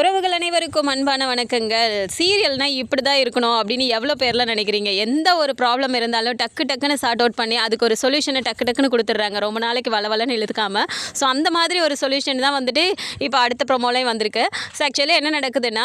உறவுகள் அனைவருக்கும் அன்பான வணக்கங்கள். சீரியல்னால் இப்படி தான் இருக்கணும் அப்படின்னு எவ்வளோ பேர்லாம் நினைக்கிறீங்க? எந்த ஒரு ப்ராப்ளம் இருந்தாலும் டக்கு டக்குன்னு சார்ட் அவுட் பண்ணி அதுக்கு ஒரு சொல்யூஷனை டக்கு டக்குன்னு கொடுத்துட்றாங்க. ரொம்ப நாளைக்கு வளவலன்னு எழுதுக்காமல் ஸோ அந்த மாதிரி ஒரு சொல்யூஷன் தான் வந்துட்டு இப்போ அடுத்த ப்ரொமோலையும் வந்திருக்கு. ஸோ ஆக்சுவலி என்ன நடக்குதுன்னா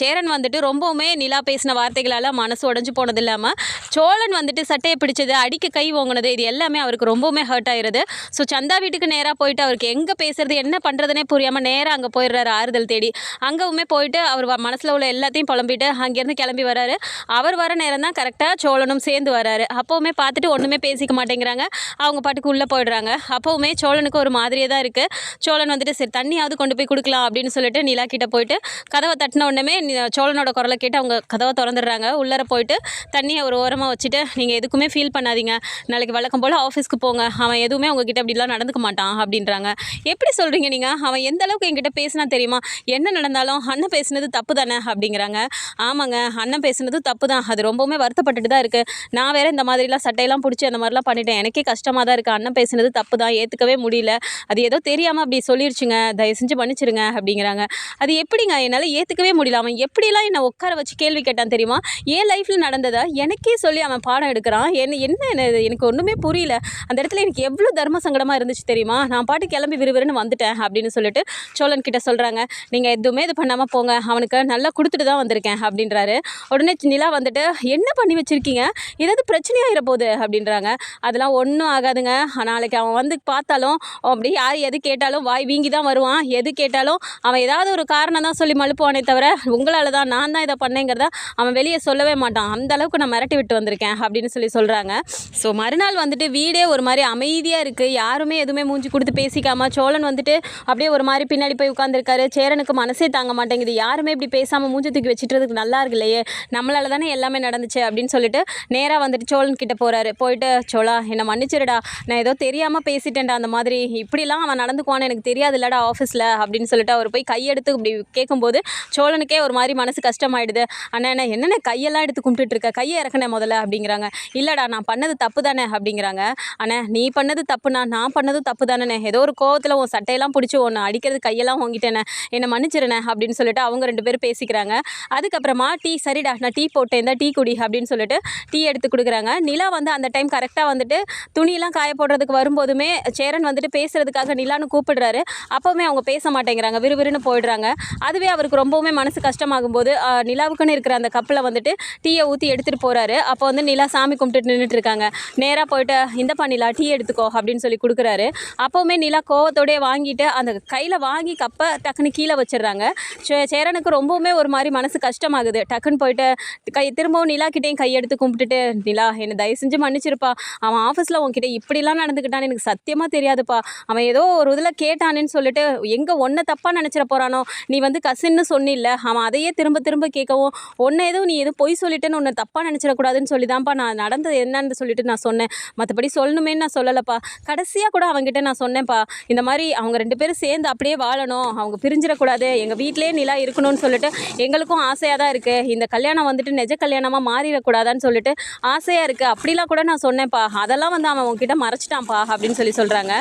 சேரன் வந்துட்டு ரொம்பவுமே நிலா பேசின வார்த்தைகளால் மனசு உடஞ்சு போனது இல்லாமல் சோழன் வந்துட்டு சட்டையை பிடிச்சது அடிக்க கை ஓங்கினது இது எல்லாமே அவருக்கு ரொம்பவுமே ஹர்ட் ஆயிடுது ஸோ சந்தா வீட்டுக்கு நேராக போயிட்டு அவருக்கு எங்கே பேசுறது என்ன பண்ணுறதுனே புரியாமல் நேராக அங்கே போயிடுறாரு ஆறுதல் தேடி. அங்கேவுமே போயிட்டு அவர் மனசில் உள்ள எல்லாத்தையும் புலம்பிட்டு அங்கேருந்து கிளம்பி வராரு அவர் வர நேரம் தான் கரெக்டாக சோழனும் சேர்ந்து வராரு அப்போவுமே பார்த்துட்டு ஒன்றுமே பேசிக்க மாட்டேங்கிறாங்க. அவங்க பாட்டுக்கு உள்ளே போயிடுறாங்க. அப்போவுமே சோழனுக்கு ஒரு மாதிரியே தான் இருக்குது சோழன் வந்துட்டு சரி தண்ணியாவது கொண்டு போய் கொடுக்கலாம் அப்படின்னு சொல்லிட்டு நிலா கிட்ட போயிட்டு கதவை தட்டின உடனே சோழனோட குரலை கேட்டு அவங்க கதவை திறந்துடுறாங்க. உள்ளர போயிட்டு தண்ணியை ஒரு ஓரமாக வச்சுட்டு நீங்கள் எதுக்குமே ஃபீல் பண்ணாதீங்க. நாளைக்கு வழக்கம் போல் ஆஃபீஸ்க்கு போங்க. அவன் எதுவுமே உங்ககிட்ட அப்படிலாம் நடந்துக்க மாட்டான் அப்படின்றாங்க. எப்படி சொல்கிறீங்க நீங்கள் அவன் எந்த அளவுக்கு என்கிட்ட பேசினா தெரியுமா? என்ன நடந்த இருந்தாலும் அண்ணன் பேசுனது தப்பு தானே அப்படிங்கிறாங்க. ஆமாங்க அண்ணன் பேசினது தப்பு தான் அது ரொம்பவுமே வருத்தப்பட்டுட்டு தான் இருக்குது நான் வேறு இந்த மாதிரிலாம் சட்டையெல்லாம் பிடிச்சி அந்த மாதிரிலாம் பண்ணிட்டேன். எனக்கே கஷ்டமாக தான் இருக்குது அண்ணன் பேசினது தப்பு தான் ஏற்றுக்கவே முடியல. அது ஏதோ தெரியாமல் அப்படி சொல்லிருச்சுங்க. தயவு செஞ்சு மன்னிச்சிருங்க அப்படிங்கிறாங்க. அது எப்படிங்க? என்னால் ஏற்றுக்கவே முடியல. அவன் எப்படிலாம் என்னை உட்கார வச்சு கேள்வி கேட்டான் தெரியுமா? என் லைஃப்பில் நடந்ததை எனக்கே சொல்லி அவன் பாடம் எடுக்கிறான். என்ன என்ன என்ன எனக்கு ஒன்றுமே புரியல. அந்த இடத்துல எனக்கு எவ்வளோ தர்ம சங்கடமாக இருந்துச்சு தெரியுமா? நான் பாட்டு கிளம்பி விறுவிறுன்னு வந்துட்டேன் அப்படின்னு சொல்லிட்டு சோழன் கிட்ட சொல்கிறாங்க நீங்கள் எதுவுமே இது பண்ணாமல் போங்க. அவனுக்கு நல்லா கொடுத்துட்டு தான் வந்திருக்கேன் அப்படின்றாரு. உடனே நிலா வந்துட்டு என்ன பண்ணி வச்சுருக்கீங்க? ஏதாவது பிரச்சனையாகிற போகுது? அப்படின்றாங்க. அதெல்லாம் ஒன்றும் ஆகாதுங்க. நாளைக்கு அவன் வந்து பார்த்தாலும் அப்படி யார் எது கேட்டாலும் வாய் வீங்கி தான் வருவான். எது கேட்டாலும் அவன் ஏதாவது ஒரு காரணம் தான் சொல்லி மழுப்புவானே தவிர உங்களால் தான் நான் தான் இதை பண்ணேங்கிறத அவன் வெளியே சொல்லவே மாட்டான். அந்த அளவுக்கு நான் மிரட்டி விட்டு வந்திருக்கேன் அப்படின்னு சொல்லி சொல்கிறாங்க ஸோ மறுநாள் வந்துட்டு வீடே ஒரு மாதிரி அமைதியாக இருக்குது யாருமே எதுவுமே மூஞ்சி கொடுத்து பேசிக்காமல் சோழன் வந்துட்டு அப்படியே ஒரு மாதிரி பின்னாடி போய் உட்காந்துருக்காரு சேரனுக்கு மனசே தாங்க மாட்டேங்குது. யாருமே இப்படி பேசாமல் மூஞ்சி தூக்கி வச்சுட்டுறதுக்கு நல்லா இருக்கு இல்லையே? நம்மளால தானே எல்லாமே நடந்துச்சு அப்படின்னு சொல்லிட்டு நேராக வந்துட்டு சோழன் கிட்ட போகிறாரு போயிட்டு சோழா என்னை மன்னிச்சிருடா. நான் ஏதோ தெரியாமல் பேசிட்டேன்டா அந்த மாதிரி. இப்படிலாம் அவன் நடந்துக்குவான்னு எனக்கு தெரியாது இல்லடா ஆஃபீஸில் அப்படின்னு சொல்லிட்டு அவர் போய் கையெடுத்து இப்படி கேட்கும்போது சோழனுக்கே ஒரு மாதிரி மனசு கஷ்டமாயிடுது. அண்ணா என்ன என்னென்ன கையெல்லாம் எடுத்து கும்பிட்டுட்டு இருக்க? கையை இறக்கணே முதல்ல அப்படிங்கிறாங்க. இல்லைடா நான் பண்ணது தப்பு தானே அப்படிங்கிறாங்க. அண்ணே நீ பண்ணது தப்புண்ணா? நான் பண்ணதும் தப்பு தானே ஏதோ ஒரு கோவத்தில் உன் சட்டையெல்லாம் பிடிச்சி உன்னை அடிக்கிறது கையெல்லாம் வாங்கிட்டேனே என்னை மன்னிச்சிருண்ணே அப்படின்னு சொல்லிட்டு அவங்க ரெண்டு பேரும் பேசிக்கிறாங்க. அதுக்கப்புறமா டீ சரிடா நான் டீ போட்டேன் தான் டீ குடி அப்படின்னு சொல்லிட்டு டீ எடுத்து கொடுக்குறாங்க. நிலா வந்து அந்த டைம் கரெக்டாக வந்துட்டு துணியெல்லாம் காய போடுறதுக்கு வரும்போதுமே சேரன் வந்துட்டு பேசுகிறதுக்காக நிலான்னு கூப்பிடுறாரு. அப்போவுமே அவங்க பேச மாட்டேங்கிறாங்க விறுவிறுன்னு போயிடுறாங்க. அதுவே அவருக்கு ரொம்பவுமே மனசு கஷ்டமாகும்போது நிலாவுக்குன்னு இருக்கிற அந்த கப்பில் வந்துட்டு டீயை ஊற்றி எடுத்துகிட்டு போகிறாரு அப்போ வந்து நிலா சாமி கும்பிட்டுட்டு நின்றுட்டு இருக்காங்க. நேராக போயிட்டு இந்தப்பா நிலா டீ எடுத்துக்கோ அப்படின்னு சொல்லி கொடுக்குறாரு. அப்போவுமே நிலா கோவத்தோடய வாங்கிட்டு அந்த கையில் வாங்கி கப்பை டக்குன்னு கீழே வச்சிடுறாங்க. சே- சேரனுக்கு ரொம்பவுமே ஒரு மாதிரி மனசு கஷ்டமாகுது. டக்குன்னு போயிட்டு கை திரும்பவும் நிலா கிட்டேயும் கையெடுத்து கும்பிட்டுட்டு நிலா என்னை தயவு செஞ்சு மன்னிச்சிருப்பா. அவன் ஆஃபீஸில் உன்கிட்ட இப்படிலாம் நடந்துக்கிட்டான்னு எனக்கு சத்தியமாக தெரியாதுப்பா. அவன் ஏதோ ஒரு இதில் கேட்டானேன்னு சொல்லிட்டு எங்கே ஒன்றை தப்பாக நினச்சிட போகிறானோ நீ வந்து கசின்னு சொன்னில்ல அவன் அதையே திரும்ப திரும்ப கேட்கவும் ஒன்றை எதுவும் நீ எதுவும் பொய் சொல்லிட்டேன்னு ஒன்று தப்பாக நினச்சிடக்கூடாதுன்னு சொல்லி தான்ப்பா நான் நடந்தது என்னன்னு சொல்லிட்டு நான் சொன்னேன். மற்றபடி சொல்லணுமேன்னு நான் சொல்லலைப்பா. கடைசியாக கூட அவங்ககிட்ட நான் சொன்னேன்ப்பா இந்த மாதிரி அவங்க ரெண்டு பேரும் சேர்ந்து அப்படியே வாழணும் அவங்க பிரிஞ்சிடக்கூடாது எங்கள் வீட்டிலே நிலா இருக்கணும்னு சொல்லிட்டு எங்களுக்கும் ஆசையாக தான் இருக்குது இந்த கல்யாணம் வந்துட்டு நிஜ கல்யாணமாக மாறிடக்கூடாதான்னு சொல்லிட்டு ஆசையாக இருக்குது அப்படிலாம் கூட நான் சொன்னேன்ப்பா. அதெல்லாம் வந்து அவன் உங்ககிட்ட மறைச்சிட்டான்ப்பா அப்படின்னு சொல்லி சொல்கிறாங்க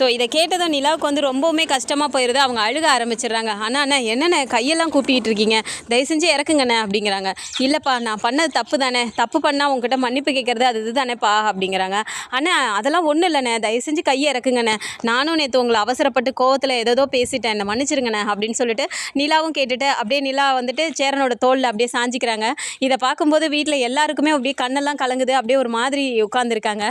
ஸோ இதை கேட்டதும் நிலாவுக்கு வந்து ரொம்பவுமே கஷ்டமாக போயிடுது அவங்க அழுக ஆரம்பிச்சிடுறாங்க. அண்ணா அண்ணா என்னண்ணே கையெல்லாம் கூப்பிட்டு இருக்கீங்க தயவு செஞ்சு இறக்குங்கண்ணே அப்படிங்கிறாங்க. இல்லைப்பா நான் பண்ணது தப்பு தானே. தப்பு பண்ணால் உங்ககிட்ட மன்னிப்பு கேட்குறது அது இதுதானேப்பா அப்படிங்கிறாங்க. அண்ணா அதெல்லாம் ஒன்றும் இல்லைண்ணே. தயவு செஞ்சு கையை இறக்குங்கண்ணே. நானும் நேற்று உங்களை அவசரப்பட்டு கோவத்தில் ஏதோ பேசிட்டேன். என்னை மன்னிச்சிருங்கண்ணே அப்படின்னு சொல்லிட்டு நிலாவும் கேட்டுட்டு அப்படியே நிலா வந்துட்டு சேரனோட தோளில் அப்படியே சாஞ்சிக்கிறாங்க. இதை பார்க்கும்போது வீட்டில் எல்லாருக்குமே அப்படியே கண்ணெல்லாம் கலங்குது. அப்படியே ஒரு மாதிரி உட்காந்துருக்காங்க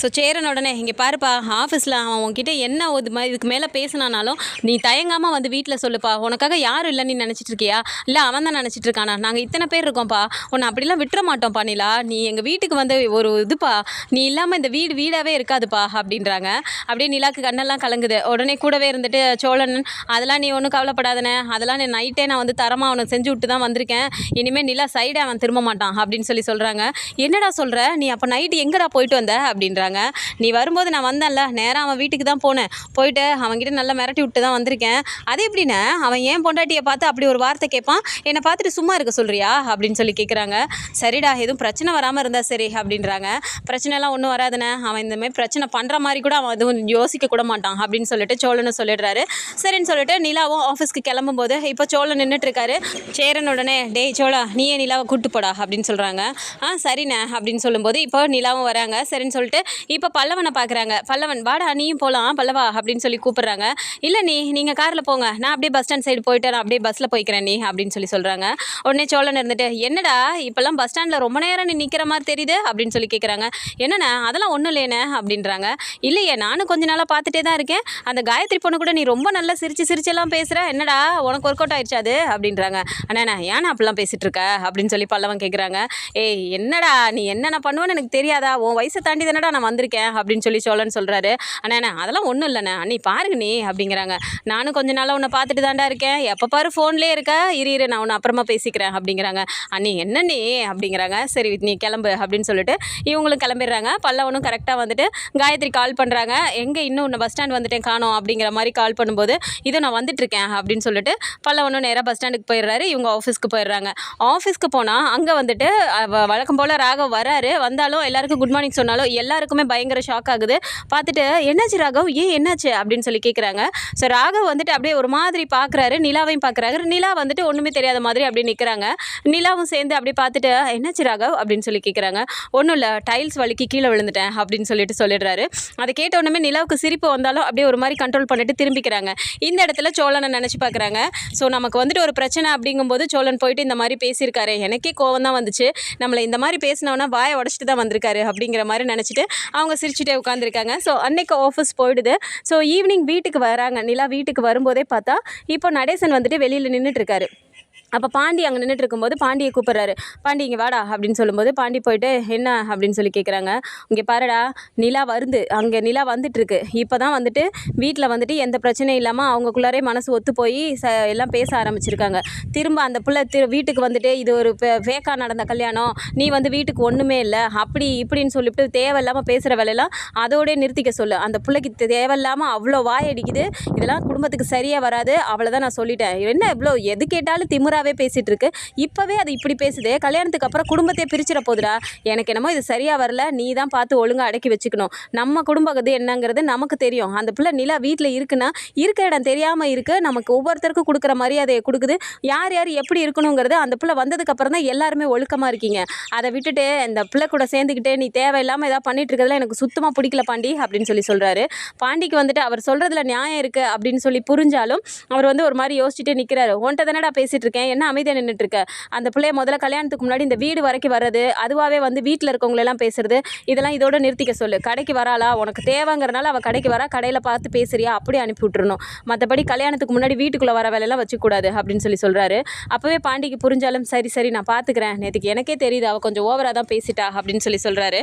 ஸோ சேரன் உடனே இங்கே பாருப்பா ஆஃபீஸில் அவன் உன்கிட்ட என்ன இது மாதிரி இதுக்கு மேலே பேசினானாலும் நீ தயங்காமல் வந்து வீட்டில் சொல்லுப்பா. உனக்காக யாரும் இல்லை நீ நினச்சிட்டு இருக்கியா? இல்லை அவன் தான் நினச்சிட்டு இருக்கானா? நாங்கள் இத்தனை பேர் இருக்கோம்ப்பா. உன்னை அப்படிலாம் விட்டுற மாட்டோம்ப்பா நிலா. நீ எங்கள் வீட்டுக்கு வந்து ஒரு இதுப்பா. நீ இல்லாமல் இந்த வீடு வீடாகவே இருக்காதுப்பா அப்படின்றாங்க. அப்படியே நிலாக்கு கண்ணெல்லாம் கலங்குது. உடனே கூடவே இருந்துட்டு சோழன் அதெல்லாம் நீ ஒன்றும் கவலைப்படாதனே. அதெல்லாம் நீ நைட்டே நான் வந்து தரமாக அவனை செஞ்சு விட்டு தான் வந்திருக்கேன். இனிமேல் நிலா சைடே அவன் திரும்ப மாட்டான் அப்படின்னு சொல்லி சொல்கிறாங்க என்னடா சொல்கிற நீ அப்போ நைட்டு எங்கடா போயிட்டு வந்த? அப்படின்றாங்க. சொல்கிறாங்க நீ வரும்போது நான் வந்தேன்ல நேராக அவன் வீட்டுக்கு தான் போனேன். போயிட்டு அவன்கிட்ட நல்லா மிரட்டி விட்டு தான் வந்திருக்கேன். அது எப்படிண்ணே அவன் ஏன் பொண்டாட்டியை பார்த்து அப்படி ஒரு வார்த்தை கேட்பான். என்னை பார்த்துட்டு சும்மா இருக்க சொல்கிறியா அப்படின்னு சொல்லி கேட்குறாங்க சரிடா எதுவும் பிரச்சனை வராமல் இருந்தால் சரி அப்படின்றாங்க. பிரச்சனைலாம் ஒன்றும் வராதுண்ணே. அவன் இந்த மாதிரி பிரச்சனை பண்ணுற மாதிரி கூட அவன் எதுவும் யோசிக்க கூட மாட்டான் அப்படின்னு சொல்லிட்டு சோழனை சொல்லிடுறாரு. சரின்னு சொல்லிட்டு நிலாவும் ஆஃபீஸ்க்கு கிளம்பும்போது இப்போ சோழன் நின்றுட்டு இருக்காரு சேரன் உடனே டேய் சோழா நீயே நிலாவை கூட்டு போடா அப்படின்னு சொல்கிறாங்க ஆ சரிண்ணே அப்படின்னு சொல்லும்போது இப்போ நிலாவும் வராங்க. சரின்னு சொல்லிட்டு இப்போ பல்லவனை பார்க்குறாங்க பல்லவன் வாடா நீயும் போகலாம் பல்லவா அப்படின்னு சொல்லி கூப்பிடுறாங்க. இல்லை நீ நீங்கள் காரில் போங்க. நான் அப்படியே பஸ் ஸ்டாண்ட் சைடு போயிட்டு நான் அப்படியே பஸ்ஸில் போய்க்கிறேன் நீ அப்படின்னு சொல்லி சொல்கிறாங்க உடனே சோழன் இருந்துட்டு என்னடா இப்போல்லாம் பஸ் ஸ்டாண்டில் ரொம்ப நேரம் நீ நிற்கிற மாதிரி தெரியுது? அப்படின்னு சொல்லி கேட்குறாங்க என்னண்ணே அதெல்லாம் ஒன்றும் இல்லைண்ணே அப்படின்றாங்க. இல்லையே நானும் கொஞ்ச நாளாக பார்த்துட்டே தான் இருக்கேன். அந்த காயத்ரி பொண்ணு கூட நீ ரொம்ப நல்லா சிரிச்சு சிரிச்செல்லாம் பேசுகிற என்னடா உனக்கு ஒர்க் அவுட் ஆயிடுச்சு அது? அப்படின்றாங்க. அண்ணா ஏன்னா அப்படிலாம் பேசிகிட்டு இருக்க? அப்படின்னு சொல்லி பல்லவன் கேட்குறாங்க ஏய் என்னடா நீ என்னென்ன பண்ணுவேன்னு எனக்கு தெரியாதா? உன் வயசை தாண்டி தானடா நான் வந்திருக்கேன் அப்படின்னு சொல்லி சோழன் சொல்கிறாரு அண்ணா அதெல்லாம் ஒன்றும் இல்லைண்ணே. அண்ணி பாருங்க நீ அப்படிங்கிறாங்க. நானும் கொஞ்ச நாளாக உன்னை பார்த்துட்டு தாண்டா இருக்கேன். எப்போ பாரு ஃபோன்லேயே இருக்க? இரு இரு நான் உன்னை அப்புறமா பேசிக்கிறேன் அப்படிங்கிறாங்க. அண்ணி என்ன நீ? அப்படிங்கிறாங்க. சரி நீ கிளம்பு அப்படின்னு சொல்லிட்டு இவங்களும் கிளம்பிடுறாங்க. பல்லவனும் கரெக்டாக வந்துட்டு காயத்ரி கால் பண்ணுறாங்க எங்கே இன்னும் உன்னை பஸ் ஸ்டாண்ட் வந்துட்டேன் காணோம் அப்படிங்கிற மாதிரி கால் பண்ணும்போது இதோ நான் வந்துட்டுருக்கேன் அப்படின்னு சொல்லிட்டு பல்லவனும் நேராக பஸ் ஸ்டாண்டுக்கு போயிடுறாரு. இவங்க ஆஃபீஸ்க்கு போயிடுறாங்க. ஆஃபீஸ்க்கு போனால் அங்கே வந்துட்டு வழக்கம் போல் ராகவ் வராரு. வந்தாலும் எல்லாருக்கும் குட் மார்னிங் சொன்னாலும் எல்லாருக்கும் பயங்கர ஷாக் ஆகுது. பார்த்துட்டு என்னாச்சு ராகவ்? ஏன் என்னாச்சு? அப்படின்னு சொல்லி கேட்குறாங்க ஸோ ராகவ் வந்துட்டு அப்படியே ஒரு மாதிரி பார்க்குறாரு நிலாவையும் பார்க்குறாரு நிலா வந்துட்டு ஒன்றுமே தெரியாத மாதிரி அப்படியே நிற்கிறாங்க நிலாவும் சேர்ந்து அப்படியே பார்த்துட்டு என்னாச்சு ராகவ்? அப்படின்னு சொல்லி கேட்குறாங்க ஒன்றும் இல்லை. டைல்ஸ் வலிக்கு கீழே விழுந்துட்டேன். அப்படின்னு சொல்லிட்டு சொல்லிடுறாரு. அதை கேட்ட உடனே நிலாவுக்கு சிரிப்பு வந்தாலும் அப்படியே ஒரு மாதிரி கண்ட்ரோல் பண்ணிட்டு திரும்பிக்கிறாங்க. இந்த இடத்துல சோழனை நினச்சி பார்க்குறாங்க ஸோ நமக்கு வந்துட்டு ஒரு பிரச்சனை அப்படிங்கும்போது சோழன் போயிட்டு இந்த மாதிரி பேசியிருக்காரு. எனக்கே கோவம் தான் வந்துச்சு. நம்மளை இந்த மாதிரி பேசினவனா வாயை உடச்சிட்டு தான் வந்திருக்காரு அப்படிங்கிற மாதிரி நினச்சிட்டு அவங்க சிரிச்சுட்டே உட்காந்துருக்காங்க ஸோ அன்னைக்கு ஆஃபீஸ் போயிடுது. ஸோ ஈவினிங் வீட்டுக்கு வராங்க. நிலா வீட்டுக்கு வரும்போதே பார்த்தா இப்போ நடேசன் வந்துட்டு வெளியில் நின்றுட்டு இருக்காரு. அப்போ பாண்டி அங்கே நின்றுட்டு இருக்கும்போது பாண்டியை கூப்பிட்றாரு. பாண்டி இங்கே வாடா அப்படின்னு சொல்லும்போது பாண்டி போயிட்டு என்ன? அப்படின்னு சொல்லி கேட்குறாங்க இங்கே பாருடா நிலா வருது. அங்கே நிலா வந்துட்டுருக்கு. இப்போ தான் வந்துட்டு வீட்டில் வந்துட்டு எந்த பிரச்சனையும் இல்லாமல் அவங்களுக்குள்ளாரே மனசு ஒத்து போய் ச எல்லாம் பேச ஆரம்பிச்சிருக்காங்க. திரும்ப அந்த பிள்ளை திரு வீட்டுக்கு வந்துட்டு இது ஒரு ஃபேக்காக நடந்த கல்யாணம். நீ வந்து வீட்டுக்கு ஒன்றுமே இல்லை. அப்படி இப்படின்னு சொல்லிவிட்டு தேவையில்லாமல் பேசுகிற வேலையெல்லாம் அதோடய நிறுத்திக்க சொல்லு. அந்த பிள்ளைக்கு தேவையில்லாமல் அவ்வளோ வாய் அடிக்குது. இதெல்லாம் குடும்பத்துக்கு சரியாக வராது. அவ்வளோதான் நான் சொல்லிட்டேன். என்ன இவ்வளோ எது கேட்டாலும் திமிராவே பேசிகிட்டு இருக்கு இப்போவே அது இப்படி பேசுதே கல்யாணத்துக்கு அப்புறம் குடும்பத்தையே பிரிச்சிட போதுடா எனக்கு என்னமோ இது சரியாக வரல நீ தான் பார்த்து ஒழுங்காக அடக்கி வச்சுக்கணும். நம்ம குடும்பம் இது என்னங்கிறது நமக்கு தெரியும். அந்த பிள்ளை நிலா வீட்டில் இருக்குன்னா இருக்கிற இடம் தெரியாமல் இருக்கு. நமக்கு ஒவ்வொருத்தருக்கும் கொடுக்குற மரியாதையை கொடுக்குது. யார் யார் எப்படி இருக்கணுங்கிறது அந்த பிள்ளை வந்ததுக்கப்புறம் தான் எல்லாருமே ஒழுக்கமாக இருக்கீங்க. அதை விட்டுட்டு இந்த பிள்ளை கூட சேர்ந்துக்கிட்டு நீ தேவையில்லாமல் ஏதாவது பண்ணிட்டு இருக்கிறதுல எனக்கு சுத்தமாக பிடிக்கல பாண்டி அப்படின்னு சொல்லி சொல்கிறாரு பாண்டிக்கு வந்துட்டு அவர் சொல்கிறதுல நியாயம் இருக்குது அப்படின்னு சொல்லி புரிஞ்சாலும் அவர் வந்து ஒரு மாதிரி யோசிச்சுட்டு நிற்கிறாரு உன்ட்ட தானடா பேசிகிட்டு இருக்கேன். என்ன அமைதியாக நின்றுட்டு இருக்க அந்த பிள்ளைய முதல்ல கல்யாணத்துக்கு முன்னாடி இந்த வீடு வரைக்கும் வர்றது அதுவாகவே வந்து வீட்டில் இருக்கவங்களெல்லாம் பேசுறது இதெல்லாம் இதோட நிறுத்திக்க சொல்லு. கடைக்கு வராளா? உனக்கு தேவைங்கிறனால அவள் கடைக்கு வரா கடையில் பார்த்து பேசுறியா? அப்படியே அனுப்பி விட்டுருணும் மற்றபடி கல்யாணத்துக்கு முன்னாடி வீட்டுக்குள்ளே வர வேலையெல்லாம் வச்சுக்கூடாது அப்படின்னு சொல்லி சொல்கிறாரு அப்போவே பாண்டிக்கு புரிஞ்சாலும் சரி சரி நான் பார்த்துக்கிறேன் நேற்றுக்கு எனக்கே தெரியுது அவள் கொஞ்சம் ஓவராக தான் பேசிட்டா அப்படின்னு சொல்லி சொல்கிறாரு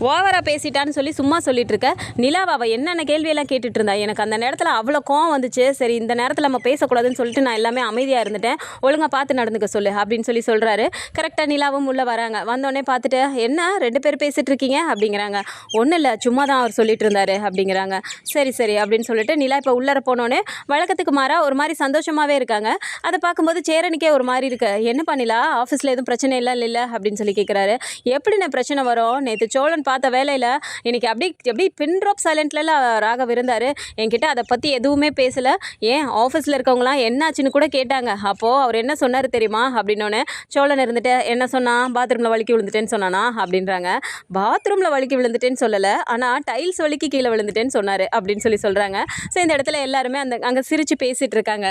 ஓவராக பேசிட்டான்னு சொல்லி சும்மா சொல்லிட்டு இருக்க நிலாவை அவள் என்னென்ன கேள்வியெல்லாம் கேட்டுட்டு இருந்தா எனக்கு அந்த நேரத்தில் அவ்வளோ கோவம் வந்துச்சு. சரி இந்த நேரத்தில் நம்ம பேசக்கூடாதுன்னு சொல்லிட்டு நான் எல்லாமே அமைதியாக இருந்துட்டேன். ஒழுங்காக பார்த்து நடந்துக்க சொல்லு அப்படின்னு சொல்லி சொல்கிறாரு கரெக்டாக நிலாவும் உள்ளே வராங்க. வந்தோடனே பார்த்துட்டு என்ன? ரெண்டு பேர் பேசிட்டு இருக்கீங்க அப்படிங்கிறாங்க. ஒன்றும் இல்லை. சும்மா தான் அவர் சொல்லிட்டு இருந்தாரு அப்படிங்கிறாங்க. சரி சரி. அப்படின்னு சொல்லிட்டு நிலா இப்போ உள்ளர போனோடனே வழக்கத்துக்கு மாறா ஒரு மாதிரி சந்தோஷமாகவே இருக்காங்க. அதை பார்க்கும்போது சேரனுக்கே ஒரு மாதிரி இருக்கு. என்ன பண்ணிலா ஆஃபீஸில் எதுவும் பிரச்சனை இல்லை இல்லை அப்படின்னு சொல்லி கேட்குறாரு எப்படி பிரச்சனை வரும்? நேற்று சோழன் பார்த்த வேலையில் இன்றைக்கி அப்படி எப்படி பின் ட்ராப் சைலண்ட்லலாம் ராகவ் இருந்தார். என்கிட்ட அதை பற்றி எதுவுமே பேசலை. ஏன் ஆஃபீஸில் இருக்கவங்களாம் என்னாச்சுன்னு கூட கேட்டாங்க. அப்போது அவர் என்ன சொன்னார் தெரியுமா? அப்படின்னோடனே சோழன் இருந்துட்டு என்ன சொன்னான் பாத்ரூமில் வலிக்கி விழுந்துட்டேன்னு சொன்னானா? அப்படின்றாங்க. பாத்ரூமில் வலிக்கி விழுந்துட்டேன்னு சொல்லலை. ஆனால் டைல்ஸ் வலிக்கு கீழே விழுந்துட்டேன்னு சொன்னார் அப்படின்னு சொல்லி சொல்கிறாங்க ஸோ இந்த இடத்துல எல்லாருமே அந்த அங்கே சிரித்து பேசிகிட்டு இருக்காங்க.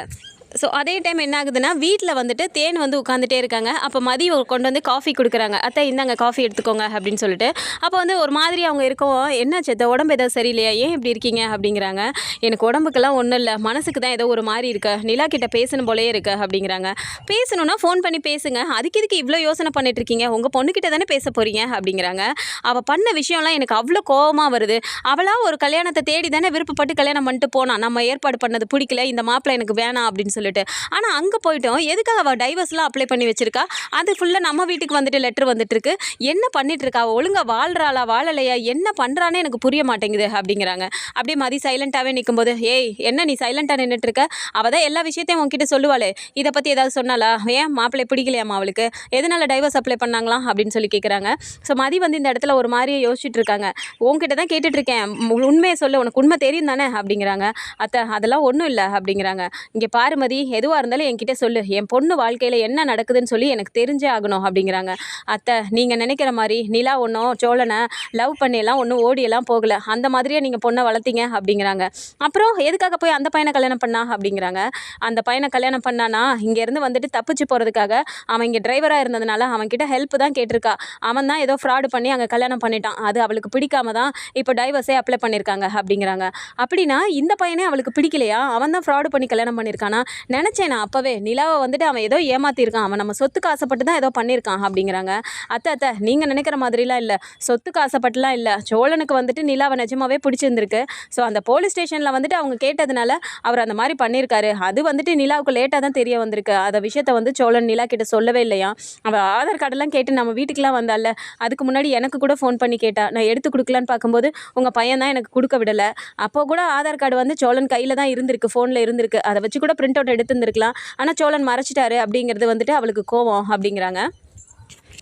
ஸோ அதே டைம் என்ன ஆகுதுன்னா வீட்டில் வந்துட்டு தேன் வந்து உட்காந்துட்டே இருக்காங்க. அப்போ மதியம் கொண்டு வந்து காஃபி கொடுக்குறாங்க. அத்தை இந்தாங்க காஃபி எடுத்துக்கோங்க அப்படின்னு சொல்லிட்டு. அப்போ வந்து ஒரு மாதிரி அவங்க இருக்கோம் என்னாச்சு சேத்த உடம்பு ஏதோ சரியில்லையா? ஏன் இப்படி இருக்கீங்க? அப்படிங்கிறாங்க. எனக்கு உடம்புக்கெல்லாம் ஒன்றும் இல்லை. மனசுக்கு தான் ஏதோ ஒரு மாதிரி இருக்கு. நிலா கிட்ட பேசணும் போலே இருக்கு அப்படிங்கிறாங்க. பேசணும்னா ஃபோன் பண்ணி பேசுங்க. அதுக்கு இதுக்கு இவ்வளோ யோசனை பண்ணிட்டு இருக்கீங்க? உங்கள் பொண்ணுக்கிட்ட தானே பேச போறீங்க? அப்படிங்கிறாங்க. அவள் பண்ண விஷயம்லாம் எனக்கு அவ்வளோ கோவமாக வருது. அவளாக ஒரு கல்யாணத்தை தேடி தானே விருப்பப்பட்டு கல்யாணம் பண்ணிட்டு போனான் நம்ம ஏற்பாடு பண்ணது பிடிக்கல இந்த மாப்பிள்ளை எனக்கு வேணாம் அப்படின்னு சொல்லி சொல்லிட்டு. ஆனால் அங்கே போயிட்டோம். எதுக்காக அவள் டைவர்ஸ்லாம் அப்ளை பண்ணி வச்சிருக்கா? அது ஃபுல்லாக நம்ம வீட்டுக்கு வந்துட்டு லெட்டர் வந்துட்டுருக்கு. என்ன பண்ணிட்டு இருக்கா? அவள் ஒழுங்கா வாழ்றாளா? வாழலையா? என்ன பண்ணுறானே எனக்கு புரிய மாட்டேங்குது அப்படிங்கிறாங்க. அப்படியே மதி சைலண்ட்டாகவே நிற்கும்போது ஏய் என்ன நீ சைலண்ட்டாக நின்றுட்டு இருக்க? அவள் தான் எல்லா விஷயத்தையும் உங்ககிட்ட சொல்லுவாளே. இதை பற்றி ஏதாவது சொன்னாலா ஏன் மாப்பிள்ளை பிடிக்கலையாம்மா அவளுக்கு? எதனால் டைவர்ஸ் அப்ளை பண்ணாங்களாம்? அப்படின்னு சொல்லி கேட்குறாங்க ஸோ மதி வந்து இந்த இடத்துல ஒரு மாதிரியே யோசிச்சுட்டு இருக்காங்க. உன்கிட்ட தான் கேட்டுட்ருக்கேன் உண்மையை சொல்ல. உனக்கு உண்மை தெரியும் தானே? அப்படிங்கிறாங்க. அத்தை அதெல்லாம் ஒன்றும் இல்லை. அப்படிங்கிறாங்க. இங்கே பாரு சரி எதுவாக இருந்தாலும் என்கிட்ட சொல்லு. என் பொண்ணு வாழ்க்கையில் என்ன நடக்குதுன்னு சொல்லி எனக்கு தெரிஞ்சே ஆகணும் அப்படிங்கிறாங்க. அத்தை நீங்கள் நினைக்கிற மாதிரி நிலா ஒன்றும் சோழனை லவ் பண்ணியெல்லாம் ஒன்றும் ஓடியெல்லாம் போகலை. அந்த மாதிரியே நீங்கள் பொண்ணை வளர்த்தீங்க அப்படிங்கிறாங்க. அப்புறம் எதுக்காக போய் அந்த பையனை கல்யாணம் பண்ணா அப்படிங்கிறாங்க. அந்த பையனை கல்யாணம் பண்ணானா இங்கேருந்து வந்துட்டு தப்பிச்சு போகிறதுக்காக அவன் இங்கே டிரைவராக இருந்ததுனால அவன்கிட்ட ஹெல்ப் தான் கேட்டிருக்கா. அவன் தான் ஏதோ ஃப்ராடு பண்ணி அங்கே கல்யாணம் பண்ணிட்டான். அது அவளுக்கு பிடிக்காம தான் இப்போ டைவர்ஸே அப்ளை பண்ணியிருக்காங்க அப்படிங்கிறாங்க. அப்படின்னா இந்த பையனே அவளுக்கு பிடிக்கலையா? அவன் தான் ஃப்ராடு பண்ணி கல்யாணம் பண்ணியிருக்கானா? நினச்சேன் நான் அப்போவே. நிலாவை வந்துட்டு அவன் ஏதோ ஏமாத்திருக்கான். அவன் நம்ம சொத்துக்கு ஆசைப்பட்டு தான் ஏதோ பண்ணியிருக்கான் அப்படிங்கிறாங்க. அத்தை அத்தை நீங்கள் நினைக்கிற மாதிரிலாம் இல்லை. சொத்துக்கு ஆசைப்பட்டுலாம் இல்லை. சோழனுக்கு வந்துட்டு நிலாவை நிஜமாவே பிடிச்சிருந்துருக்கு. ஸோ அந்த போலீஸ் ஸ்டேஷனில் வந்துட்டு அவங்க கேட்டதுனால அவர் அந்த மாதிரி பண்ணியிருக்காரு அது வந்துட்டு நிலாவுக்கு லேட்டாக தான் தெரிய வந்திருக்கு. அதை விஷயத்த வந்து சோழன் நிலா கிட்ட சொல்லவே இல்லையா? அவள் ஆதார் கார்டெல்லாம் கேட்டு நம்ம வீட்டுக்குலாம் வந்தால அதுக்கு முன்னாடி எனக்கு கூட ஃபோன் பண்ணி கேட்டா. நான் எடுத்து கொடுக்கலான்னு பார்க்கும்போது உங்கள் பையன் தான் எனக்கு கொடுக்க விடலை. அப்போ கூட ஆதார் கார்டு வந்து சோழன் கையில் தான் இருந்திருக்கு. ஃபோனில் இருந்திருக்கு. அதை வச்சு கூட பிரிண்ட் அவுட் எடுத்துருந்துருக்கலாம். ஆனால் சோழன் மறைச்சிட்டாரு அப்படிங்கிறது வந்துட்டு அவளுக்கு கோவம் அப்படிங்கிறாங்க.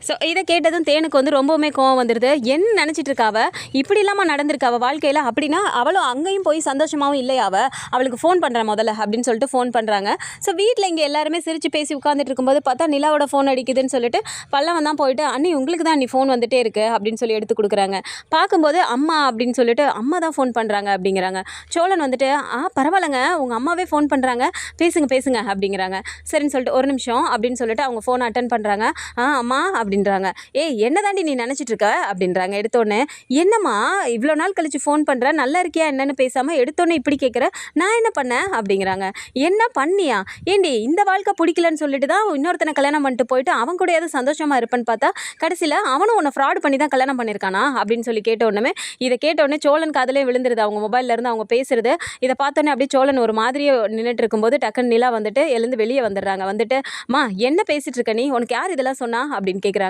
ஸோ இதை கேட்டதும் தேனுக்கு வந்து ரொம்பவுமே கோவம் வந்துடுது என்ன நினச்சிட்டு இருக்காவ இப்படி இல்லாமல் நடந்திருக்காவ அவள் வாழ்க்கையில்? அப்படின்னா அவளும் அங்கேயும் போய் சந்தோஷமாகவும் இல்லையாவ அவளுக்கு ஃபோன் பண்ணுறேன் முதல்ல அப்படின்னு சொல்லிட்டு ஃபோன் பண்ணுறாங்க ஸோ வீட்டில் இங்கே எல்லாருமே சிரித்து பேசி உட்காந்துட்டு இருக்கும்போது பார்த்தா நிலாவோட ஃபோன் அடிக்குதுன்னு சொல்லிட்டு பல்லவன் தான் போயிட்டு அண்ணி உங்களுக்கு தான் நீ ஃபோன் வந்துட்டே இருக்கு அப்படின்னு சொல்லி எடுத்து கொடுக்குறாங்க. பார்க்கும்போது அம்மா அப்படின்னு சொல்லிட்டு அம்மா தான் ஃபோன் பண்ணுறாங்க அப்படிங்கிறாங்க. சோழன் வந்துட்டு ஆ பரவாயில்லங்க உங்கள் அம்மாவே ஃபோன் பண்ணுறாங்க பேசுங்க பேசுங்க அப்படிங்கிறாங்க. சரின்னு சொல்லிட்டு ஒரு நிமிஷம் அப்படின்னு சொல்லிட்டு அவங்க ஃபோனை அட்டன் பண்ணுறாங்க ஆ அம்மா அப்படி அப்படின்றாங்க. ஏய் என்ன தாண்டி நீ நினச்சிட்டு இருக்க அப்படின்றாங்க. எடுத்தோடனே என்னம்மா இவ்வளோ நாள் கழித்து ஃபோன் பண்ணுற நல்லா இருக்கியா என்னன்னு பேசாமல் எடுத்தோடனே இப்படி கேட்குற நான் என்ன பண்ணேன் அப்படிங்கிறாங்க. என்ன பண்ணியா? ஏண்டி இந்த வாழ்க்கை பிடிக்கலன்னு சொல்லிட்டு தான் இன்னொருத்தனை கல்யாணம் பண்ணிட்டு போயிட்டு அவன் கூட ஏதாவது சந்தோஷமாக இருப்பேன்னு பார்த்தா கடைசியில் அவனும் உன்னை ஃப்ராட் பண்ணி தான் கல்யாணம் பண்ணியிருக்கானா? அப்படின்னு சொல்லி கேட்ட உடனே இதை கேட்ட உடனே சோழன் காதலே விழுந்துருது. அவங்க மொபைல்லேருந்து அவங்க பேசுறது. இதை பார்த்தோன்னே அப்படியே சோழன் ஒரு மாதிரியே நின்றுட்டு இருக்கும்போது டக்குன்னு நிலா வந்துட்டு எழுந்து வெளியே வந்துடுறாங்க. வந்துட்டு மா என்ன பேசிட்டு இருக்க நீ? உனக்கு யார் இதெல்லாம் சொன்னா? அப்படின்னு கேட்குறாங்க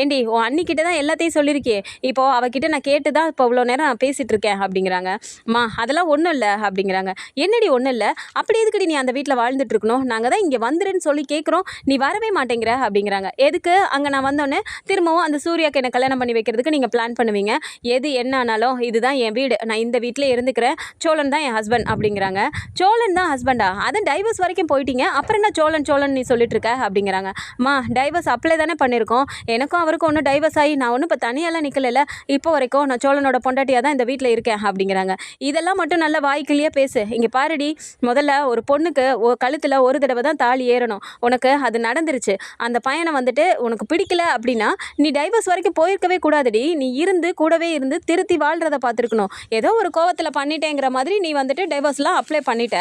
ஏண்டி உன் அண்ணிக்கிட்ட தான் எல்லாத்தையும் சொல்லியிருக்கே இப்போ அவகிட்ட நான் கேட்டு தான் இப்போ இவ்வளோ நேரம் நான் பேசிட்டு இருக்கேன் அப்படிங்கிறாங்க. மா அதெல்லாம் ஒன்றும் இல்லை அப்படிங்கிறாங்க. என்னடி ஒன்றும் இல்லை? அப்படி எதுக்குடி நீ அந்த வீட்டில் வாழ்ந்துட்டு இருக்கணும் நாங்கள் தான் இங்கே வந்துருன்னு சொல்லி கேட்குறோம் நீ வரவே மாட்டேங்கிற அப்படிங்கிறாங்க. எதுக்கு? அங்கே நான் வந்தோடனே திரும்பவும் அந்த சூர்யாக்கு என்னை கல்யாணம் பண்ணி வைக்கிறதுக்கு நீங்கள் பிளான் பண்ணுவீங்க. எது என்ன ஆனாலும் இதுதான் என் வீடு. நான் இந்த வீட்டிலே இருந்துக்கிறேன். சோழன் தான் என் ஹஸ்பண்ட் அப்படிங்கிறாங்க. சோழன் தான் ஹஸ்பண்டா அது டைவர்ஸ் வரைக்கும் போயிட்டீங்க. அப்புறம் என்ன சோழன் சோழன் நீ சொல்லிட்டு இருக்க அப்படிங்கிறாங்க. மா டைவர்ஸ் அப்ளை தானே பண்ணியிருக்கோம். எனக்கும் அவருக்கும் ஒன்றும் டைவர்ஸ் ஆகி நான் ஒன்றும் இப்போ தனியாலாம் நிற்கல இப்போ வரைக்கும் நான் சோழனோட பொண்டாட்டியாக தான் இந்த வீட்டில் இருக்கேன் அப்படிங்கிறாங்க. இதெல்லாம் மட்டும் நல்ல வாய்க்கிலேயே பேசு. இங்கே பாருடி முதல்ல ஒரு பொண்ணுக்கு ஓ கழுத்தில் ஒரு தடவை தான் தாலி ஏறணும். உனக்கு அது நடந்துருச்சு. அந்த பயணம் வந்துட்டு உனக்கு பிடிக்கல அப்படின்னா நீ டைவர்ஸ் வரைக்கும் போயிருக்கவே கூடாதுடி. நீ இருந்து கூடவே இருந்து திருத்தி வாழ்கிறத பார்த்துருக்கணும். ஏதோ ஒரு கோவத்தில் பண்ணிட்டேங்கிற மாதிரி நீ வந்துட்டு டைவர்ஸ்லாம் அப்ளை பண்ணிட்ட.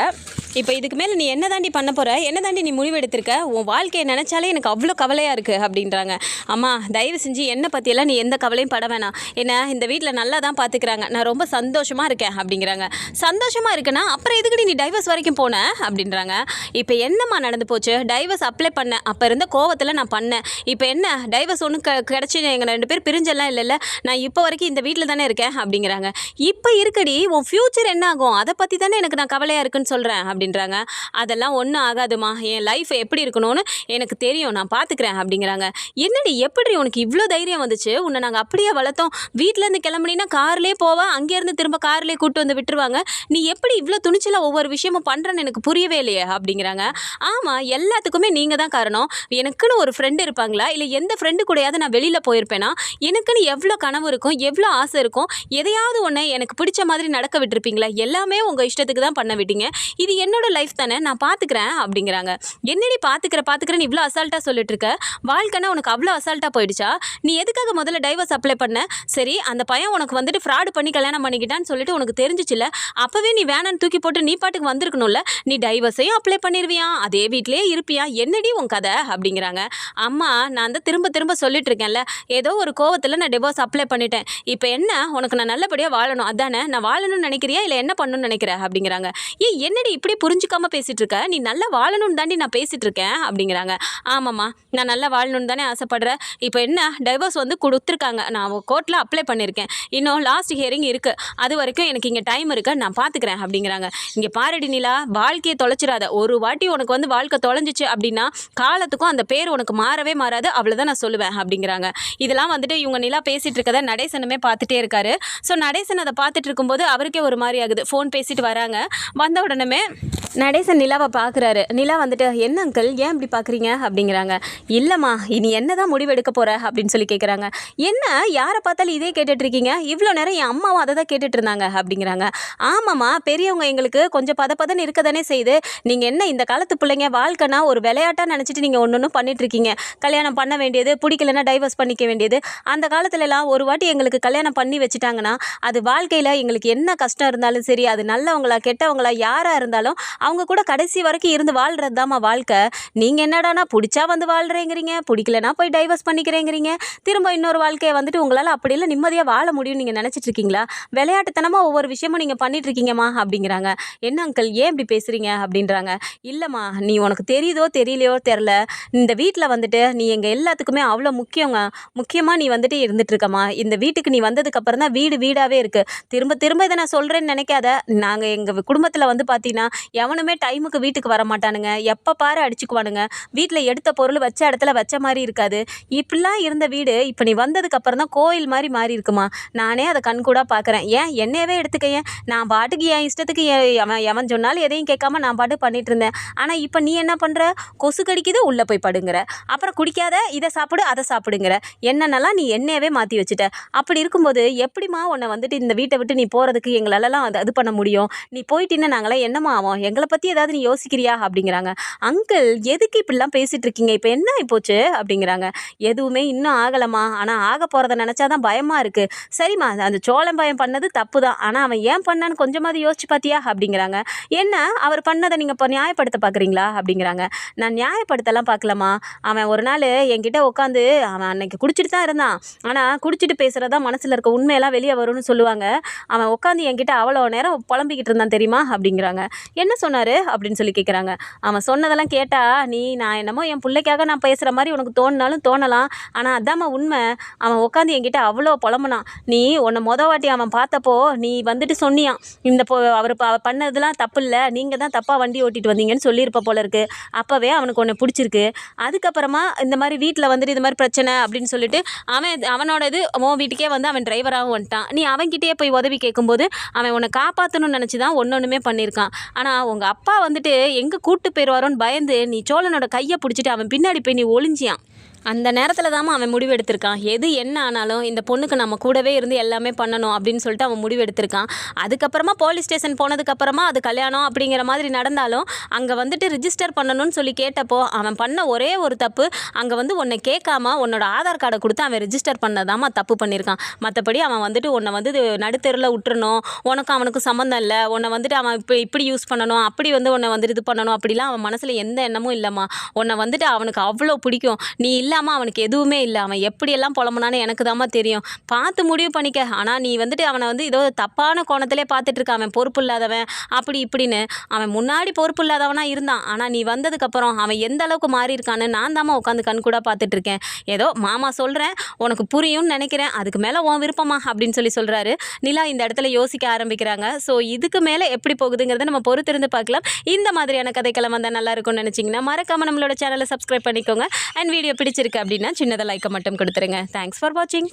இப்போ இதுக்கு மேலே நீ என்ன தாண்டி பண்ண போகிற என்ன தாண்டி நீ முடிவெடுத்திருக்க? உன் வாழ்க்கையை நினச்சாலே எனக்கு அவ்வளோ கவலையாக இருக்குது அப்படின்றாங்க. அம்மா தயவு செஞ்சு என்னை பற்றியெல்லாம் நீ எந்த கவலையும் பட வேணாம். என்ன இந்த வீட்டில் நல்லா தான் பார்த்துக்கிறாங்க நான் ரொம்ப சந்தோஷமாக இருக்கேன் அப்படிங்கிறாங்க. சந்தோஷமாக இருக்குன்னா அப்புறம் எதுக்கடி நீ டைவர்ஸ் வரைக்கும் போன? அப்படின்றாங்க. இப்போ என்னம்மா நடந்து போச்சு? டைவர்ஸ் அப்ளை பண்ணேன் அப்போ இருந்த கோவத்தில் நான் பண்ணேன். இப்போ என்ன? டைவர்ஸ் ஒன்று க கிடச்சி எங்கள் ரெண்டு பேர் பிரிஞ்செல்லாம் இல்லைல்ல? நான் இப்போ வரைக்கும் இந்த வீட்டில் தானே இருக்கேன்? அப்படிங்கிறாங்க. இப்போ இருக்கடி உன் ஃப்யூச்சர் என்ன ஆகும்? அதை பற்றி தானே எனக்கு நான் கவலையாக இருக்குன்னு சொல்கிறேன் அப்படின்றாங்க. அதெல்லாம் ஒன்றும் ஆகாதுமா என் லைஃப் எப்படி இருக்கணும்னு எனக்கு தெரியும். நான் பார்த்துக்கிறேன் அப்படிங்கிறாங்க. என்னடி எப்படி உனக்கு இவ்வளோ தைரியம் வந்துச்சு? உன்னை நாங்கள் அப்படியே வளர்த்தோம். வீட்டிலேருந்து கிளம்புனீங்கன்னா கார்லேயே போவா அங்கேருந்து திரும்ப கார்லேயே கூட்டு வந்து விட்டுருவாங்க. நீ எப்படி இவ்வளோ துணிச்சலாக ஒவ்வொரு விஷயமும் பண்ணுறேன்னு எனக்கு புரியவே இல்லையே அப்படிங்கிறாங்க. ஆமாம் எல்லாத்துக்குமே நீங்கள் தான் காரணம். எனக்குன்னு ஒரு ஃப்ரெண்டு இருப்பாங்களா? இல்லை எந்த ஃப்ரெண்டு கூடயாவது நான் வெளியில் போயிருப்பேனா? எனக்குன்னு எவ்வளோ கனவு இருக்கும் எவ்வளோ ஆசை இருக்கும்? எதையாவது ஒன்று எனக்கு பிடிச்ச மாதிரி நடக்க விட்டுருப்பீங்களா? எல்லாமே உங்கள் இஷ்டத்துக்கு தான் பண்ண விட்டீங்க. இது என்னோட லைஃப் தானே நான் பார்த்துக்கிறேன் அப்படிங்கிறாங்க. என்னடி பார்த்துக்கிற பார்த்துக்கிறேன்னு இவ்வளோ அசால்ட்டாக சொல்லிட்டு இருக்க? வாழ்க்கைன்னா உனக்கு அவ்வளோ அசால்ட்டாக போயிடுச்சா? நீ எதுக்காக முதல்ல டைவர்ஸ் அப்ளை பண்ண? சரி அந்த பையன் உனக்கு வந்துட்டு ஃப்ராடு பண்ணி கல்யாணம் பண்ணிக்கிட்டான்னு சொல்லிட்டு உனக்கு தெரிஞ்சிச்சுல அப்போவே நீ வேணான்னு தூக்கி போட்டு நீ பாட்டுக்கு வந்திருக்கணும்ல? நீ டைவர்ஸையும் அப்ளை பண்ணிடுவியா அதே வீட்டிலேயே இருப்பியா? என்னடி உன் கதை? அப்படிங்கிறாங்க. அம்மா நான் தான் திரும்ப திரும்ப சொல்லிட்டு இருக்கேன்ல. ஏதோ ஒரு கோவத்தில் நான் டிவோர்ஸ் அப்ளை பண்ணிட்டேன். இப்போ என்ன? உனக்கு நான் நல்லபடியாக வாழணும். அதானே? நான் வாழணும்னு நினைக்கிறியா? இல்லை என்ன பண்ணணும்னு நினைக்கிற? அப்படிங்கிறாங்க. ஏ என்னடி இப்படி புரிஞ்சுக்காம பேசிகிட்டு இருக்க? நீ நல்லா வாழணும்னு தாண்டி நான் பேசிகிட்டு இருக்கேன். அப்படிங்கிறாங்க. ஆமாம்மா நான் நல்லா வாழணும்னு தானே ஆசைப்படுறேன். இப்போ என்ன? டைவர்ஸ் வந்து கொடுத்துருக்காங்க. நான் கோர்ட்டில் அப்ளை பண்ணியிருக்கேன் இன்னும் லாஸ்ட் ஹியரிங் இருக்குது அது வரைக்கும் எனக்கு இங்கே டைம் இருக்கு. நான் பார்த்துக்கிறேன் அப்படிங்கிறாங்க. இங்கே பாரடி நிலா வாழ்க்கையை தொலைச்சிடாத. ஒரு வாட்டி உனக்கு வந்து வாழ்க்கை தொலைஞ்சிச்சு அப்படின்னா காலத்துக்கும் அந்த பேர் உனக்கு மாறவே மாறாது. அவ்வளோதான் நான் சொல்லுவேன் அப்படிங்கிறாங்க. இதெல்லாம் வந்துட்டு இவங்க நிலா பேசிகிட்டு இருக்கதை நடேசனுமே பார்த்துட்டே இருக்காரு. ஸோ நடேசன் அதை பார்த்துட்டு இருக்கும்போது அவருக்கே ஒரு மாதிரி ஆகுது. ஃபோன் பேசிட்டு வராங்க. வந்த உடனே நடேசன் நிலாவை பார்க்குறாரு நிலா வந்துட்டு என்ன அங்கிள் ஏன் இப்படி பார்க்குறீங்க அப்படிங்கிறாங்க. இல்லைம்மா இனி என்ன தான் முடிவெடுக்க போகிற அப்படின்னு சொல்லி கேட்குறாங்க என்ன யாரை பார்த்தாலும் இதே கேட்டுட்ருக்கீங்க? இவ்வளோ நேரம் என் அம்மாவும் அதை தான் கேட்டுட்டு இருந்தாங்க அப்படிங்கிறாங்க. ஆமாம்மா பெரியவங்க எங்களுக்கு கொஞ்சம் பத பதன்னு இருக்க தானே செய்யுது. நீங்கள் என்ன இந்த காலத்து பிள்ளைங்க வாழ்க்கைனா ஒரு விளையாட்டாக நினச்சிட்டு நீங்கள் ஒன்று ஒன்று பண்ணிட்டு இருக்கீங்க கல்யாணம் பண்ண வேண்டியது பிடிக்கலன்னா டைவர்ஸ் பண்ணிக்க வேண்டியது. அந்த காலத்துலலாம் ஒரு வாட்டி எங்களுக்கு கல்யாணம் பண்ணி வச்சுட்டாங்கன்னா அது வாழ்க்கையில் எங்களுக்கு என்ன கஷ்டம் இருந்தாலும் சரி அது நல்லவங்களா கெட்டவங்களா யாராக இருந்தாலும் அவங்க கூட கடைசி வரைக்கும் இருந்து வாழ்கிறது தாம்மா வாழ்க்கை. நீங்கள் என்னடானா பிடிச்சா வந்து வாழ்கிறேங்கிறீங்க பிடிக்கலனா போய் டைவர்ஸ் பண்ணிக்கிறேங்கிறீங்க. திரும்ப இன்னொரு வாழ்க்கையை வந்துட்டு உங்களால் அப்படியெல்லாம் நிம்மதியாக வாழ முடியும்னு நீங்கள் நினச்சிட்டு இருக்கீங்களா? விளையாட்டுத்தனமாக ஒவ்வொரு விஷயமும் நீங்கள் பண்ணிட்டு இருக்கீங்கம்மா அப்படிங்கிறாங்க. என்ன அங்கிள் ஏன் இப்படி பேசுகிறீங்க அப்படின்றாங்க. இல்லைம்மா நீ உனக்கு தெரியுதோ தெரியலையோ தெரில இந்த வீட்டில் வந்துட்டு நீ எங்கள் எல்லாத்துக்குமே அவ்வளோ முக்கியங்க. முக்கியமாக நீ வந்துட்டு இருந்துட்டு இருக்கம்மா. இந்த வீட்டுக்கு நீ வந்ததுக்கப்புறம் தான் வீடு வீடாகவே இருக்குது திரும்ப திரும்ப இதை நான் சொல்கிறேன்னு நினைக்காத. நாங்கள் எங்கள் குடும்பத்தில் வந்து பார்த்தீங்கன்னா எவனுமே டைமுக்கு வீட்டுக்கு வர மாட்டானுங்க எப்போ பாரு அடிச்சுக்குவானுங்க. வீட்டில் எடுத்த பொருள் வச்ச இடத்துல வச்ச மாதிரி இருக்காது. இப்படிலாம் இருந்த வீடு இப்போ நீ வந்ததுக்கு அப்புறம் தான் கோயில் மாதிரி மாறி இருக்குமா? நானே அதை கண் கூட பார்க்குறேன். ஏன்? என்னையவே எடுத்துக்க ஏன் நான் பாட்டுக்கு என் இஷ்டத்துக்கு எ- எவன் எவன் சொன்னாலும் எதையும் கேட்காம நான் பாட்டு பண்ணிட்டு இருந்தேன். ஆனால் இப்போ நீ என்ன பண்ணுற கொசு கடிக்குது உள்ளே போய் படுங்கிற. அப்புறம் குடிக்காத இதை சாப்பிடு அதை சாப்பிடுங்கிற. என்னென்னலாம் நீ என்னையவே மாற்றி வச்சுட்ட. அப்படி இருக்கும்போது எப்படிம்மா உன்னை வந்துட்டு இந்த வீட்டை விட்டு நீ போகிறதுக்கு எங்களாலலாம் அது அது பண்ண முடியும்? நீ போயிட்டின்னா நாங்களாம் என்னம்மா ஆகும் எங்களை பற்றி ஏதாவது நீ யோசிக்கிறியா? அப்படிங்கிறாங்க. அங்கிள் எதுக்கு இப்படிலாம் பேசிகிட்டு இருக்கீங்க? இப்போ என்ன போச்சு? அப்படிங்கிறாங்க. எதுவுமே இன்னும் ஆகலம்மா. ஆனால் ஆக போகிறத நினச்சா தான் பயமாக இருக்குது சரிம்மா அந்த சோளம் பயம் பண்ணது தப்பு தான் ஆனால் அவன் ஏன் பண்ணான்னு கொஞ்சமாவது யோசிச்சு பார்த்தியா அப்படிங்கிறாங்க. என்ன? அவர் பண்ணதை நீங்கள் இப்போ நியாயப்படுத்த பார்க்குறீங்களா அப்படிங்கிறாங்க. நான் நியாயப்படுத்தலாம் பார்க்கலம்மா அவன் ஒரு நாள் என்கிட்ட உட்காந்து அவன் அன்னைக்கு குடிச்சிட்டு தான் இருந்தான். ஆனால் குடிச்சிட்டு பேசுகிறதா மனசில் இருக்க உண்மையெல்லாம் வெளியே வரும்னு சொல்லுவாங்க. அவன் உட்காந்து என்கிட்ட அவ்வளோ நேரம் புலம்பிக்கிட்டு இருந்தான் தெரியுமா? அப்படிங்கிறாங்க. என்ன சொன்னார்? அப்படின்னு சொல்லி கேட்குறாங்க அவன் சொன்னதெல்லாம் கேட்டால் நீ நான் என்னமோ என் பிள்ளைக்காக நான் பேசுகிற மாதிரி உனக்கு தோணுனாலும் தோணலாம். ஆனால் அதாம்மா உண்மை. அவன் உட்காந்து என்கிட்ட அவ்வளோ புலம்புனான். நீ உன்னை மொத வாட்டி அவன் பார்த்தப்போ நீ வந்துட்டு சொன்னியான் இந்த போ அவர் ப- பண்ணதெல்லாம் தப்பு இல்லை நீங்கள் தான் தப்பாக வண்டி ஓட்டிட்டு வந்தீங்கன்னு சொல்லியிருப்ப போல இருக்கு. அப்போவே அவனுக்கு ஒன்று பிடிச்சிருக்கு. அதுக்கப்புறமா இந்த மாதிரி வீட்டில் வந்துட்டு இது மாதிரி பிரச்சனை அப்படின்னு சொல்லிட்டு அவன் அவனோட இது உன் வீட்டுக்கே வந்து அவன் டிரைவராகவும் வந்துட்டான். நீ அவன்கிட்டயே போய் உதவி கேட்கும்போது அவன் உன்னை காப்பாற்றணும்னு நினச்சி தான் ஒன்று ஒன்றுமே பண்ணியிருக்கான். ஆனால் உங்கள் அப்பா வந்துட்டு எங்கே கூட்டு போயிடுவாரோன்னு பயந்து நீ சோழனோட கையை பிடிச்சிட்டு அவன் பின்னாடி போய் நீ ஒளிஞ்சியான் அந்த நேரத்தில் தான் அவன் முடிவு எடுத்திருக்கான். எது என்ன ஆனாலும் இந்த பொண்ணுக்கு நம்ம கூடவே இருந்து எல்லாமே பண்ணணும் அப்படின்னு சொல்லிட்டு அவன் முடிவு எடுத்திருக்கான். அதுக்கப்புறமா போலீஸ் ஸ்டேஷன் போனதுக்கப்புறமா அது கல்யாணம் அப்படிங்கிற மாதிரி நடந்தாலும் அங்கே வந்துட்டு ரிஜிஸ்டர் பண்ணணும்னு சொல்லி கேட்டப்போ அவன் பண்ண ஒரே ஒரு தப்பு அங்கே வந்து உன்னை கேட்காம உன்னோட ஆதார் கார்டை கொடுத்து அவன் ரிஜிஸ்டர் பண்ணதாம்மா தப்பு பண்ணியிருக்கான். மற்றபடி அவன் வந்துட்டு உன்னை வந்து இது நடுத்தெருவில் விட்டுறணும். உனக்கும் அவனுக்கும் சம்மந்தம் இல்லை. உன்னை வந்துட்டு அவன் இப்படி இப்படி யூஸ் பண்ணணும் அப்படி வந்து உன்னை வந்துட்டு இது பண்ணணும். அப்படிலாம் அவன் மனசில் எந்த எண்ணமும் இல்லைம்மா. உன்னை வந்துட்டு அவனுக்கு அவ்வளோ பிடிக்கும். நீ இல்லை இல்லாமல் அவனுக்கு எதுவுமே இல்லை அவன் எப்படியெல்லாம் புலம்புனான்னு எனக்கு தாம்மா தெரியும். பார்த்து முடிவு பண்ணிக்க. ஆனால் நீ வந்துட்டு அவனை வந்து ஏதோ தப்பான கோணத்திலே பார்த்துட்டு இருக்க அவன் பொறுப்பு இல்லாதவன் அப்படி இப்படின்னு. அவன் முன்னாடி பொறுப்பு இல்லாதவனா இருந்தான். ஆனால் நீ வந்ததுக்கப்புறம் அவன் எந்த அளவுக்கு மாறி இருக்கான்னு நான் தாம்மா உட்காந்து கண் கூட பார்த்துட்டு இருக்கேன் ஏதோ மாமா சொல்கிறேன் உனக்கு புரியும்னு நினைக்கிறேன். அதுக்கு மேலே உன் விருப்பமா? அப்படின்னு சொல்லி சொல்கிறாரு நிலா இந்த இடத்துல யோசிக்க ஆரம்பிக்கிறாங்க. ஸோ இதுக்கு மேலே எப்படி போகுதுங்கிறத நம்ம பொறுத்திருந்து பார்க்கலாம். இந்த மாதிரியான கதைக்கெல்லாம் வந்தால் நல்லா இருக்கும்னு நினச்சிங்கன்னா மறக்காமல் நம்மளோட சேனலை சப்ஸ்கிரைப் பண்ணிக்கோங்க. அண்ட் வீடியோ பிடிச்சிருக்கு அப்படின்னா சின்னதாக லைக்கை மட்டும் கொடுத்துருங்க. தேங்க்ஸ் ஃபார் வாட்சிங்